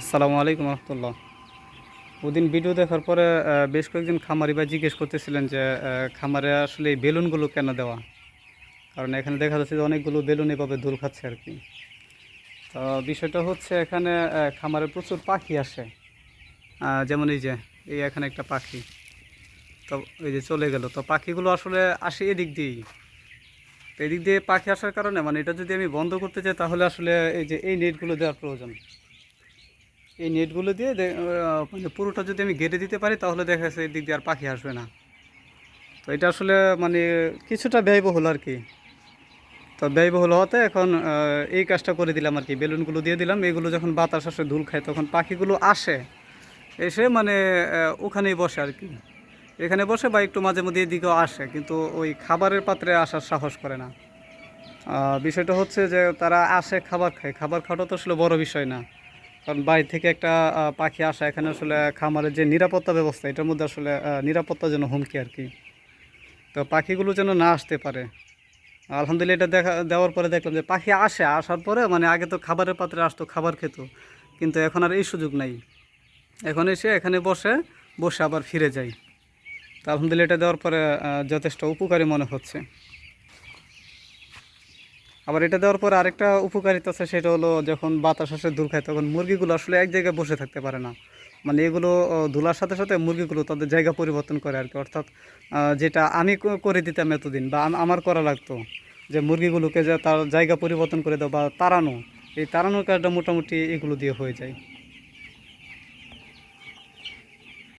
আসসালামু আলাইকুম রহমতুল্লাহ। ওদিন ভিডিও দেখার পরে বেশ কয়েকজন খামারি বা জিজ্ঞেস করতেছিলেন যে খামারে আসলে এই বেলুনগুলো কেন দেওয়া? কারণ এখানে দেখা যাচ্ছে যে অনেকগুলো বেলুন এভাবে দূর খাচ্ছে আর কি। তো বিষয়টা হচ্ছে এখানে খামারে প্রচুর পাখি আসে। যেমন এই যে, এই এখানে একটা পাখি। তো এই যে চলে গেল। তো পাখিগুলো আসলে আসে এদিক দিয়েই। তো এদিক দিয়ে পাখি আসার কারণে মানে এটা যদি আমি বন্ধ করতে চাই, তাহলে আসলে এই যে এই নেটগুলো দেওয়ার প্রয়োজন। এই নেটগুলো দিয়ে মানে পুরোটা যদি আমি গেটে দিতে পারি, তাহলে দেখা যাচ্ছে এদিক দিয়ে আর পাখি আসবে না। তো এটা আসলে মানে কিছুটা ব্যয়বহুল আর কি। তো ব্যয়বহুল হওয়াতে এখন এই কাজটা করে দিলাম আর কি। বেলুনগুলো দিয়ে দিলাম। এগুলো যখন বাতাস আসে, ধুল খায়, তখন পাখিগুলো আসে, এসে মানে ওখানেই বসে আর কি। এখানে বসে বা একটু মাঝে মধ্যে এদিকেও আসে, কিন্তু ওই খাবারের পাত্রে আসার সাহস করে না। বিষয়টা হচ্ছে যে তারা আসে, খাবার খায়। খাবার খাওয়াটা তো আসলে বড় বিষয় না। কারণ বাইরে থেকে একটা পাখি আসা এখানে আসলে খামারের যে নিরাপত্তা ব্যবস্থা, এটার মধ্যে আসলে নিরাপত্তা যেন হুমকি আর কি। তো পাখিগুলো যেন না আসতে পারে। আলহামদুলিল্লাহ এটা দেখা, দেওয়ার পরে দেখলাম যে পাখি আসে, আসার পরে মানে আগে তো খাবারের পাত্রে আসতো, খাবার খেত। কিন্তু এখন আর এই সুযোগ নাই। এখন এসে এখানে বসে বসে আবার ফিরে যায় তো আলহামদুলিল্লাহ এটা দেওয়ার পরে যথেষ্ট উপকারী মনে হচ্ছে। আবার এটা দেওয়ার পর আরেকটা উপকারিতা আছে, সেটা হলো যখন বাতাস আসে দূর খায়, তখন মুরগিগুলো আসলে এক জায়গায় বসে থাকতে পারে না। মানে এগুলো ধুলার সাথে সাথে মুরগিগুলো তাদের জায়গা পরিবর্তন করে আর কি অর্থাৎ যেটা আমি করে দিতাম এতদিন বা আমার করা লাগতো, যে মুরগিগুলোকে যে তার জায়গা পরিবর্তন করে দেওয়া বা তাড়ানো, এই তাড়ানোর কাজটা মোটামুটি এগুলো দিয়ে হয়ে যায়।